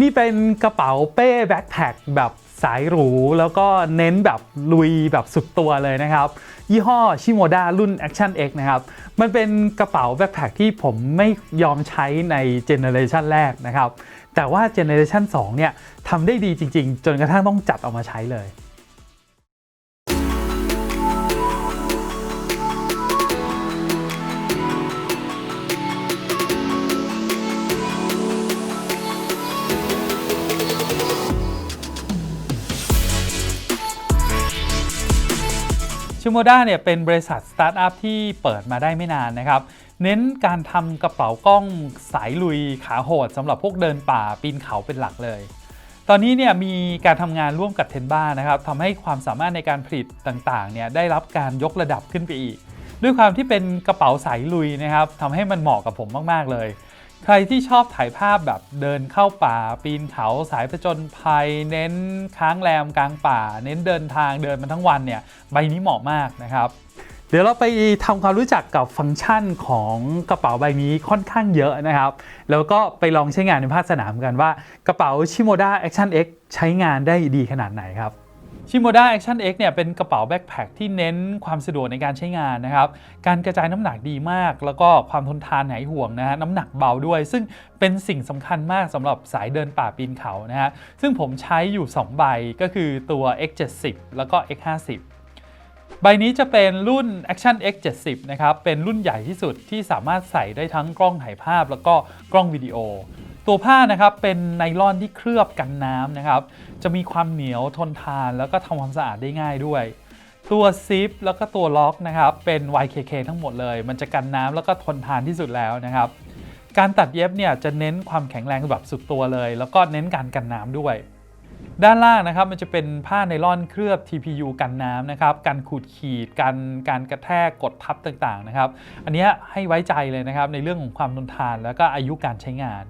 นี่เป็นกระเป๋าเป้แบ็คแพคแบบสายหรู แล้วก็เน้นแบบลุยแบบสุดตัวเลยนะครับ ยี่ห้อชิโมดารุ่น Action X นะครับ มันเป็นกระเป๋าแบ็คแพคที่ผมไม่ยอมใช้ในเจเนอเรชันแรกนะครับ แต่ว่าเจเนอเรชัน2เนี่ยทำได้ดีจริง ๆ จนกระทั่งต้องจัดออกมาใช้เลย ชิโมด้าเนี่ยเป็นบริษัทสตาร์ทอัพที่เปิดมาได้ไม่นานนะครับ เน้นการทำกระเป๋ากล้องสายลุยขาโหดสำหรับพวกเดินป่าปีนเขาเป็นหลักเลย ตอนนี้เนี่ยมีการทำงานร่วมกับเทนบ้านะครับทำให้ความสามารถในการผลิตต่างๆเนี่ยได้รับการยกระดับขึ้นไปอีก ด้วยความที่เป็นกระเป๋าสายลุยนะครับทำให้มันเหมาะกับผมมากๆเลย ใครที่ชอบถ่ายภาพแบบเดินเข้าป่า ปีนเขาสายผจญภัย เน้นค้างแรมกลางป่า เน้นเดินทางเดินมาทั้งวันเนี่ยใบนี้เหมาะมากนะครับ เดี๋ยวเราไปทำความรู้จักกับฟังก์ชันของกระเป๋าใบนี้ค่อนข้างเยอะนะครับ แล้วก็ไปลองใช้งานในภาคสนามกันว่ากระเป๋าชิโมด้า Action X ใช้งานได้ดีขนาดไหนครับ ชิโมด้า Action X เนี่ยเป็นกระเป๋าแบ็คแพคที่เน้นความสะดวกในการใช้งานนะครับ การกระจายน้ำหนักดีมาก แล้วก็ความทนทานหายห่วงนะฮะน้ำหนักเบาด้วย ซึ่งเป็นสิ่งสำคัญมากสำหรับสายเดินป่าปีนเขานะฮะซึ่งผมใช้อยู่ 2 ใบก็คือตัว X70 แล้วก็ X50 ใบนี้จะเป็นรุ่น Action X 70 นะครับ เป็นรุ่นใหญ่ที่สุดที่สามารถใส่ได้ทั้งกล้องถ่ายภาพแล้วก็กล้องวิดีโอ ตัวผ้านะครับเป็นไนลอนที่เคลือบกันน้ำนะครับ จะมีความเหนียวทนทานแล้วก็ทำความสะอาดได้ง่ายด้วย ตัวซิปแล้วก็ตัวล็อกนะครับเป็น YKK ทั้งหมดเลย มันจะกันน้ำแล้วก็ทนทานที่สุดแล้วนะครับ การตัดเย็บเนี่ยจะเน้นความแข็งแรงแบบสุดตัวเลย แล้วก็เน้นการกันน้ำด้วย ด้านล่างนะครับมันจะเป็นผ้าไนลอนเคลือบ TPU กันน้ำนะครับกันขูดขีดกันการกระแทกกดทับต่างๆนะครับ อันนี้ให้ไว้ใจเลยนะครับในเรื่องของความทนทานแล้วก็อายุการใช้งาน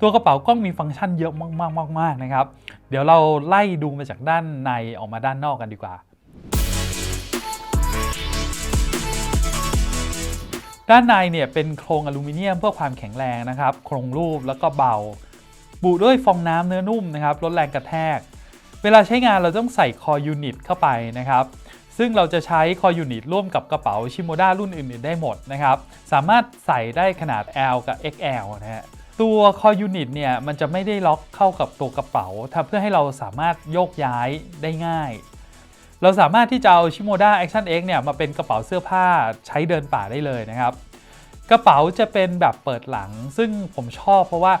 ตัวกระเป๋ากล้องมีฟังก์ชันเยอะมากๆๆๆนะครับ เดี๋ยวเราไล่ดูมาจากด้านในออกมาด้านนอกกันดีกว่า ด้านในเนี่ยเป็นโครงอลูมิเนียมเพื่อความแข็งแรงนะครับ โครงรูปแล้วก็เบา บุด้วยฟองน้ำเนื้อนุ่มนะครับลดแรงกระแทก เวลาใช้งานเราต้องใส่คอยูนิตเข้าไปนะครับซึ่งเราจะใช้คอยูนิตร่วมกับกระเป๋าชิโมด้ารุ่นอื่น ๆ ได้หมดนะครับ สามารถใส่ได้ขนาด L กับ XL นะฮะ ตัวคอยูนิตเนี่ยมันจะไม่ได้ล็อกเข้ากับตัวกระเป๋าทำเพื่อให้เราสามารถโยกย้ายได้ง่าย เราสามารถที่จะเอาชิโมด้า Action X เนี่ยมาเป็นกระเป๋าเสื้อผ้าใช้เดินป่าได้เลยนะครับ กระเป๋าจะเป็นแบบเปิดหลัง ซึ่งผมชอบเพราะว่า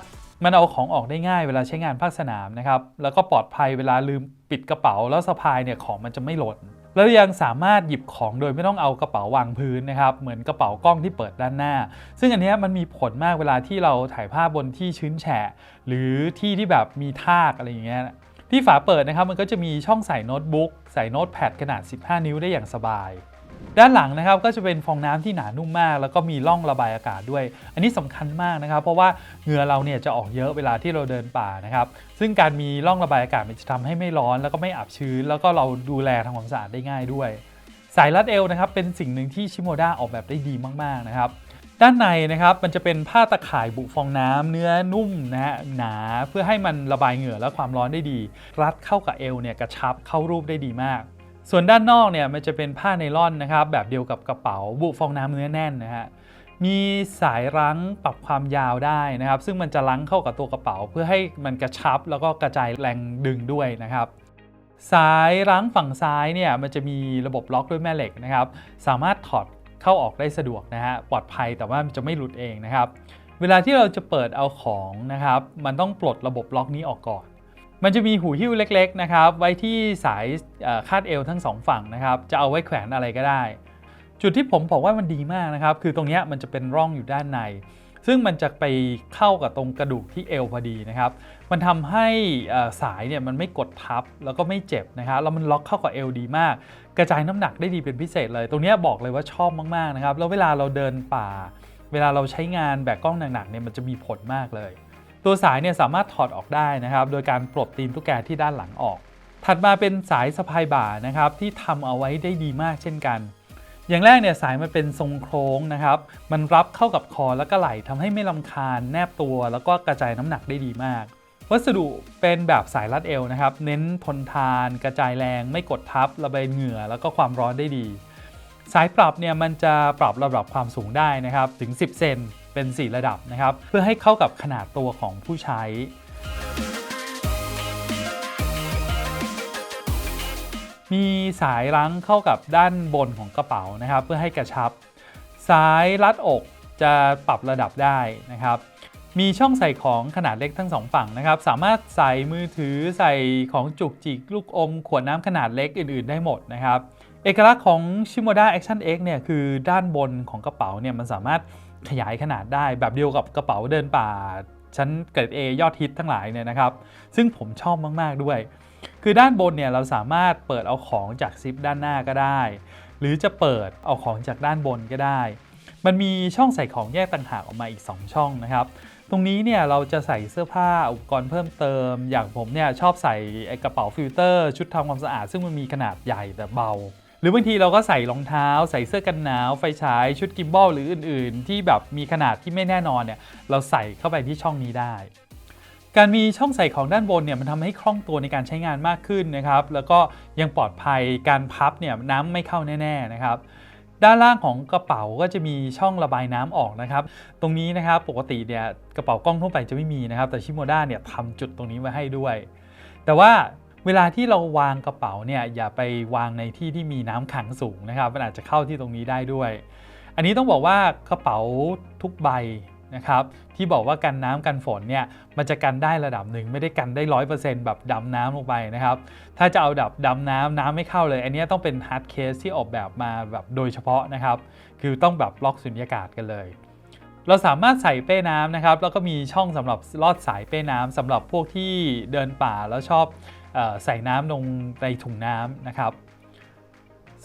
มันเอาของออกได้ง่ายเวลาใช้งานภาคสนามนะครับ แล้วก็ปลอดภัยเวลาลืมปิดกระเป๋าแล้วสะพายเนี่ยของมันจะไม่หล่น แล้วยังสามารถหยิบของโดยไม่ต้องเอากระเป๋าวางพื้นนะครับ เหมือนกระเป๋ากล้องที่เปิดด้านหน้า ซึ่งอันนี้มันมีผลมากเวลาที่เราถ่ายภาพบนที่ชื้นแฉะ หรือที่ที่แบบมีทากอะไรอย่างเงี้ยที่ฝาเปิดนะครับมันก็จะมีช่องใส่โน้ตบุ๊กใส่โน้ตแพดขนาด 15 นิ้วได้อย่างสบาย ด้านหลังนะครับก็จะเป็นฟองน้ำที่หนานุ่มมาก แล้วก็มีร่องระบายอากาศด้วย อันนี้สำคัญมากนะครับ เพราะว่าเหงื่อเราเนี่ยจะออกเยอะเวลาที่เราเดินป่านะครับซึ่งการมีร่องระบายอากาศมันจะทำให้ไม่ร้อนแล้วก็ไม่อับชื้น แล้วก็เราดูแลทำความสะอาดได้ง่ายด้วย สายรัดเอวนะครับเป็นสิ่งหนึ่งที่ชิโมด้าออกแบบได้ดีมากๆนะครับด้านในนะครับมันจะเป็นผ้าตะข่ายบุฟองน้ำเนื้อนุ่มนะฮะหนาเพื่อให้มันระบายเหงื่อและความร้อนได้ดี รัดเข้ากับเอวเนี่ยกระชับเข้ารูปได้ดีมาก ส่วนด้านนอกเนี่ยมันจะเป็นผ้าไนล่อนนะครับแบบเดียวกับกระเป๋าบุฟองน้ำเนื้อแน่นนะฮะมีสายรั้งปรับความยาวได้นะครับ ซึ่งมันจะรั้งเข้ากับตัวกระเป๋า เพื่อให้มันกระชับแล้วก็กระจายแรงดึงด้วยนะครับสายรั้งฝั่งซ้ายเนี่ยมันจะมีระบบล็อกด้วยแม่เหล็กนะครับ สามารถถอดเข้าออกได้สะดวกนะฮะปลอดภัยแต่ว่ามันจะไม่หลุดเองนะครับ เวลาที่เราจะเปิดเอาของนะครับ มันต้องปลดระบบล็อกนี้ออกก่อน มันจะมีหูหิ้วเล็กๆนะครับไว้ที่สายคาดเอวทั้งสองฝั่งนะครับจะเอาไว้แขวนอะไรก็ได้ จุดที่ผมบอกว่ามันดีมากนะครับคือตรงนี้มันจะเป็นร่องอยู่ด้านใน ซึ่งมันจะไปเข้ากับตรงกระดูกที่เอวพอดีนะครับ มันทำให้สายเนี่ยมันไม่กดทับแล้วก็ไม่เจ็บนะครับแล้วมันล็อกเข้ากับเอวดีมาก กระจายน้ำหนักได้ดีเป็นพิเศษเลย ตรงนี้บอกเลยว่าชอบมากๆนะครับแล้วเวลาเราเดินป่า เวลาเราใช้งานแบกกล้องหนักๆเนี่ยมันจะมีผลมากเลย ตัวสายเนี่ยสามารถถอดออกได้นะครับ โดยการปลดตีนตุ๊กแกที่ด้านหลังออก ถัดมาเป็นสายสะพายบ่านะครับที่ทำเอาไว้ได้ดีมากเช่นกัน อย่างแรกเนี่ยสายมันเป็นทรงโค้งนะครับ มันรับเข้ากับคอแล้วก็ไหล่ทำให้ไม่ลำคาญแนบตัว แล้วก็กระจายน้ำหนักได้ดีมาก วัสดุเป็นแบบสายรัดเอวนะครับ เน้นทนทาน กระจายแรง ไม่กดทับ ระบายเหงื่อ แล้วก็ความร้อนได้ดี สายปรับเนี่ยมันจะปรับระดับความสูงได้นะครับถึง 10 เซน เป็น 4 ระดับนะครับ เพื่อให้เข้ากับขนาดตัวของผู้ใช้ มีสายรั้งเข้ากับด้านบนของกระเป๋านะครับ เพื่อให้กระชับ สายรัดอกจะปรับระดับได้นะครับมีช่องใส่ของขนาดเล็กทั้งสองฝั่งนะครับ สามารถใส่มือถือใส่ของจุกจิก ลูกอม ขวดน้ำขนาดเล็กอื่น ๆ ได้หมดนะครับ เอกลักษณ์ของ Shimoda Action X เนี่ยคือด้านบนของกระเป๋าเนี่ยมันสามารถ ขยายขนาดได้แบบเดียวกับกระเป๋าเดินป่าชั้นเกรด A ยอดฮิตทั้งหลายเนี่ยนะครับ ซึ่งผมชอบมาก ๆ ด้วย คือด้านบนเนี่ยเราสามารถเปิดเอาของจากซิปด้านหน้าก็ได้ หรือจะเปิดเอาของจากด้านบนก็ได้ มันมีช่องใส่ของแยกต่างหากออกมาอีก 2 ช่องนะครับ ตรงนี้เนี่ยเราจะใส่เสื้อผ้าอุปกรณ์เพิ่มเติม อย่างผมเนี่ยชอบใส่กระเป๋าฟิลเตอร์ชุดทำความสะอาด ซึ่งมันมีขนาดใหญ่แต่เบา รือบางทีเราก็ใส่รองเท้า ใส่เสื้อกันหนาว ไฟฉาย ชุดกิมบอลหรืออื่นๆ ที่แบบมีขนาดที่ไม่แน่นอนเนี่ยเราใส่เข้าไปที่ช่องนี้ได้ การมีช่องใส่ของด้านบนเนี่ยมันทำให้คล่องตัวในการใช้งานมากขึ้นนะครับ แล้วก็ยังปลอดภัยการพับเนี่ยน้ำไม่เข้าแน่ ๆนะครับด้านล่างของกระเป๋าก็จะมีช่องระบายน้ำออกนะครับ ตรงนี้นะครับปกติเนี่ยกระเป๋ากล้องทั่วไปจะไม่มีนะครับ แต่ชิโมด้าเนี่ยทำจุดตรงนี้ไว้ให้ด้วย แต่ว่า เวลาที่เราวางกระเป๋าเนี่ยอย่าไปวางในที่ที่มีน้ำขังสูงนะครับ มันอาจจะเข้าที่ตรงนี้ได้ด้วย อันนี้ต้องบอกว่ากระเป๋าทุกใบนะครับที่บอกว่ากันน้ำกันฝนเนี่ยมันจะกันได้ระดับหนึ่งไม่ได้กันได้ร้อยเปอร์เซ็นต์แบบดำน้ำลงไปนะครับถ้าจะเอาดับดำน้ำน้ำไม่เข้าเลย อันนี้ต้องเป็นฮาร์ดเคสที่ออกแบบมาแบบโดยเฉพาะนะครับคือต้องแบบล็อกสุญญากาศกันเลย เราสามารถใส่เป้น้ำนะครับแล้วก็มีช่องสำหรับลอดสายเป้น้ำสำหรับพวกที่เดินป่าแล้วชอบ ใส่น้ำลงในถุงน้ำนะครับ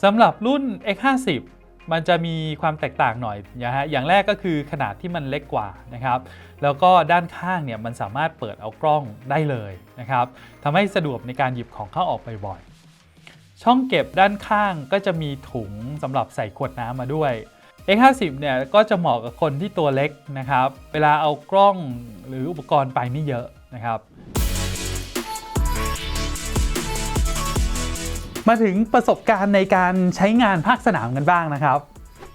สำหรับรุ่น X50 มันจะมีความแตกต่างหน่อยนะฮะ อย่างแรกก็คือขนาดที่มันเล็กกว่านะครับ แล้วก็ด้านข้างเนี่ยมันสามารถเปิดเอากล้องได้เลยนะครับทำให้สะดวกในการหยิบของเข้าออกบ่อยๆ ช่องเก็บด้านข้างก็จะมีถุงสำหรับใส่ขวดน้ำมาด้วย X50 เนี่ยก็จะเหมาะกับคนที่ตัวเล็กนะครับ เวลาเอากล้องหรืออุปกรณ์ไปไม่เยอะนะครับ มาถึงประสบการณ์ในการใช้งานภาคสนามกันบ้างนะครับ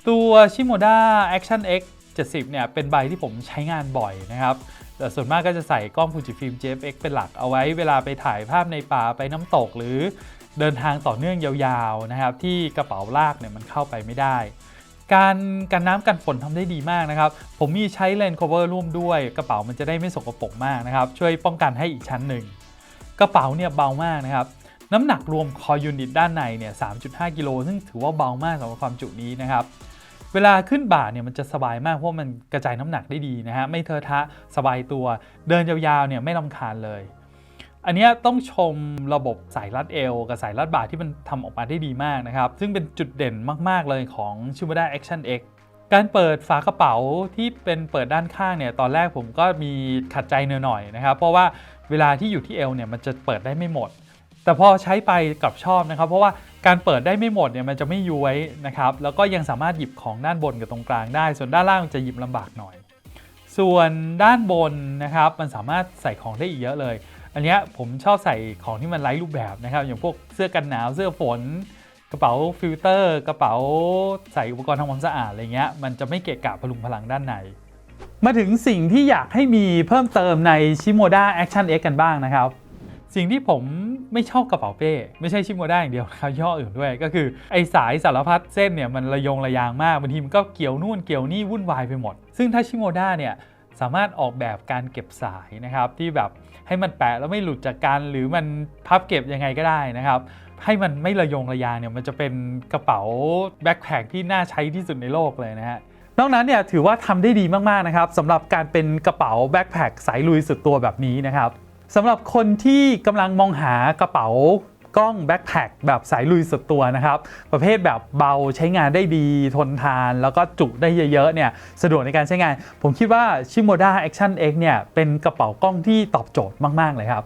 ตัว Shimoda Action X 70 เนี่ย เป็นใบที่ผมใช้งานบ่อยนะครับแต่ส่วนมากก็จะใส่กล้อง Fujifilm GFX เป็นหลักเอาไว้เวลาไปถ่ายภาพในป่าไปน้ำตก หรือเดินทางต่อเนื่องยาวๆนะครับ ที่กระเป๋าลากเนี่ยมันเข้าไปไม่ได้ การกันน้ำกันฝนทำได้ดีมากนะครับ ผมมีใช้เลนส์ cover ร่วมด้วย กระเป๋ามันจะได้ไม่สกปรกมากนะครับ ช่วยป้องกันให้อีกชั้นหนึ่งกระเป๋าเนี่ยเบามากนะครับ น้ำหนักรวมคอยูนิตด้านในเนี่ย 3.5 กิโล ซึ่งถือว่าเบามากสำหรับความจุนี้นะครับ เวลาขึ้นบ่าเนี่ยมันจะสบายมากเพราะมันกระจายน้ำหนักได้ดีนะฮะ ไม่เทอะทะสบายตัว เดินยาวๆเนี่ยไม่ลำคาญเลย อันนี้ต้องชมระบบสายรัดเอวกับสายรัดบ่าที่มันทำออกมาได้ดีมากนะครับ ซึ่งเป็นจุดเด่นมากๆเลยของ Shimoda Action X การเปิดฝากระเป๋าที่เป็นเปิดด้านข้างเนี่ยตอนแรกผมก็มีขัดใจเนหน่อยนะครับ เพราะว่าเวลาที่อยู่ที่เอวเนี่ยมันจะเปิดได้ไม่หมด แต่พอใช้ไปกลับชอบนะครับ เพราะว่าการเปิดได้ไม่หมดเนี่ยมันจะไม่ย้วยนะครับ แล้วก็ยังสามารถหยิบของด้านบนกับตรงกลางได้ ส่วนด้านล่างจะหยิบลำบากหน่อย ส่วนด้านบนนะครับ มันสามารถใส่ของได้อีกเยอะเลย อันนี้ผมชอบใส่ของที่มันไร้รูปแบบนะครับ อย่างพวกเสื้อกันหนาวเสื้อฝน กระเป๋าฟิลเตอร์ กระเป๋าใส่อุปกรณ์ทำความสะอาดอะไรเงี้ยมันจะไม่เกะกะพลุงพลังด้านในมาถึงสิ่งที่อยากให้มีเพิ่มเติมใน Shimoda Action X กันบ้างนะครับ สิ่งที่ผมไม่ชอบกระเป๋าเป้ ไม่ใช่ชิโมด้าอย่างเดียวนะครับย่ออื่นด้วย ก็คือไอสายสารพัดเส้นเนี่ยมันระยงระยางมากบางทีมันก็เกี่ยวนู่นเกี่ยวนี่วุ่นวายไปหมด ซึ่งถ้าชิโมด้าเนี่ยสามารถออกแบบการเก็บสายนะครับที่แบบให้มันแปะแล้วไม่หลุดจากกันหรือมันพับเก็บยังไงก็ได้นะครับ ให้มันไม่ระยงระยางเนี่ยมันจะเป็นกระเป๋าแบ็คแพคที่น่าใช้ที่สุดในโลกเลยนะฮะนอกนั้นเนี่ยถือว่าทำได้ดีมากๆนะครับสำหรับการเป็นกระเป๋าแบ็คแพคสายลุยสุดตัวแบบนี้นะครับ สำหรับคนที่กำลังมองหากระเป๋ากล้องแบ็คแพคแบบสายลุยสุดตัวนะครับ ประเภทแบบเบาใช้งานได้ดีทนทาน แล้วก็จุได้เยอะๆเนี่ยสะดวกในการใช้งาน ผมคิดว่า Shimoda Action X เนี่ยเป็นกระเป๋ากล้องที่ตอบโจทย์มาก ๆ เลยครับ